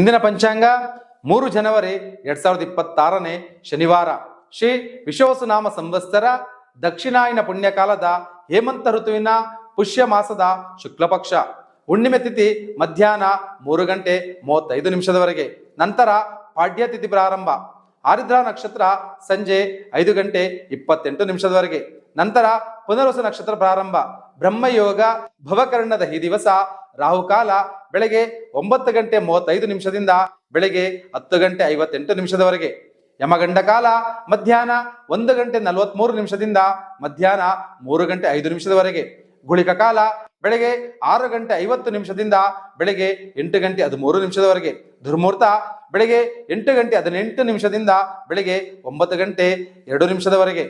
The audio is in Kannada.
ಇಂದಿನ ಪಂಚಾಂಗ ಮೂರು ಜನವರಿ ಎರಡ್ ಸಾವಿರದ ಇಪ್ಪತ್ತಾರನೇ ಶನಿವಾರ. ಶ್ರೀ ವಿಶ್ವವಸುನಾಮ ಸಂವತ್ಸರ ದಕ್ಷಿಣಾಯನ ಪುಣ್ಯಕಾಲದ ಹೇಮಂತ ಋತುವಿನ ಪುಷ್ಯ ಮಾಸದ ಶುಕ್ಲಪಕ್ಷ. ಹುಣ್ಣಿಮೆ ತಿಥಿ ಮಧ್ಯಾಹ್ನ ಮೂರು ಗಂಟೆ ಮೂವತ್ತೈದು ನಿಮಿಷದವರೆಗೆ. ನಂತರ ಪಾಡ್ಯ ತಿಥಿ ಪ್ರಾರಂಭ. ಆರಿದ್ರ ನಕ್ಷತ್ರ ಸಂಜೆ ಐದು ಗಂಟೆ ಇಪ್ಪತ್ತೆಂಟು ನಿಮಿಷದವರೆಗೆ. ನಂತರ ಪುನರ್ವಸು ನಕ್ಷತ್ರ ಪ್ರಾರಂಭ. ಬ್ರಹ್ಮಯೋಗ ಭವಕರ್ಣದ ಈ ದಿವಸ ರಾಹುಕಾಲ ಬೆಳಗ್ಗೆ ಒಂಬತ್ತು ಗಂಟೆ ಮೂವತ್ತೈದು ನಿಮಿಷದಿಂದ ಬೆಳಗ್ಗೆ ಹತ್ತು ಗಂಟೆ ಐವತ್ತೆಂಟು ನಿಮಿಷದವರೆಗೆ. ಯಮಗಂಡ ಕಾಲ ಮಧ್ಯಾಹ್ನ ಒಂದು ಗಂಟೆ ನಲವತ್ಮೂರು ನಿಮಿಷದಿಂದ ಮಧ್ಯಾಹ್ನ ಮೂರು ಗಂಟೆ ಐದು ನಿಮಿಷದವರೆಗೆ. ಗುಳಿಕ ಕಾಲ ಬೆಳಗ್ಗೆ ಆರು ಗಂಟೆ ಐವತ್ತು ನಿಮಿಷದಿಂದ ಬೆಳಗ್ಗೆ ಎಂಟು ಗಂಟೆ ಹದಿಮೂರು ನಿಮಿಷದವರೆಗೆ. ದುರ್ಮೂರ್ತ ಬೆಳಗ್ಗೆ ಎಂಟು ಗಂಟೆ ಹದಿನೆಂಟು ನಿಮಿಷದಿಂದ ಬೆಳಗ್ಗೆ ಒಂಬತ್ತು ಗಂಟೆ ಎರಡು ನಿಮಿಷದವರೆಗೆ.